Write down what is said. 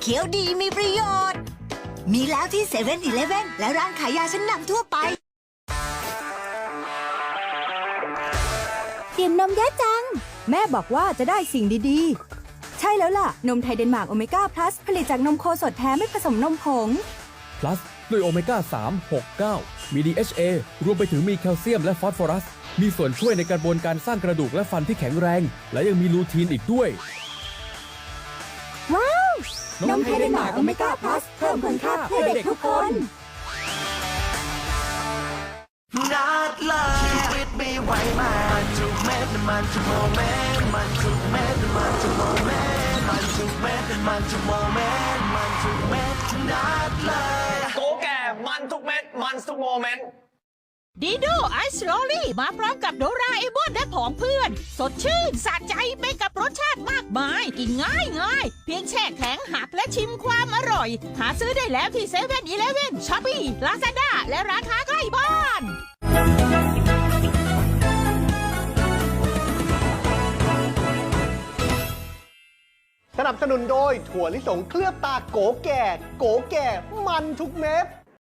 เขียวดีมีประโยชน์ มีแล้วที่เซเว่นอีเลฟเว่นและร้านขายยาชั้นนำทั่วไปเตรียมนมยะจัง แม่บอกว่าจะได้สิ่งดีๆ ใช่แล้วล่ะ นมไทยเดนมาร์กโอเมก้าพลัสผลิตจากนมโคสดแท้ไม่ผสมนมผง plus ด้วยโอเมก้า 3 6 9 มี DHA รวมไปถึงมีแคลเซียมและฟอสฟอรัส มีส่วนช่วยในกระบวนการสร้างกระดูกและฟันที่แข็งแรง และยังมีลูทีนอีกด้วย นมไทยเดนมาร์กโอเมก้าพลัสเพิ่มคุณค่าเพื่อเด็กทุกคนนัดเลยชีวิตมีไว้มันทุกเม็ดมันทุกโมเมนต์มันทุกเม็ดมันทุกโมเมนต์มันทุกเม็ดมันทุกโมเมนต์มันทุกเม็ดนัดเลยโกแก่มันทุกเม็ดมันทุกโมเมนต์ดีโดไอซ์โรลี่มาพร้อมกับโดราเอมอนและผองเพื่อน สดชื่นสะใจไปกับรสชาติมาก มายกินง่ายง่ายเพียงแช่แข็งหักและชิมความอร่อย หาซื้อได้แล้วที่เซเว่นอีเลฟเว่นช้อปปี้ลาซาด้าและร้านค้าใกล้บ้านสนับสนุนโดยถั่วลิสงเคลือบตาโกแก่ โกแก่ มันทุกเม็ด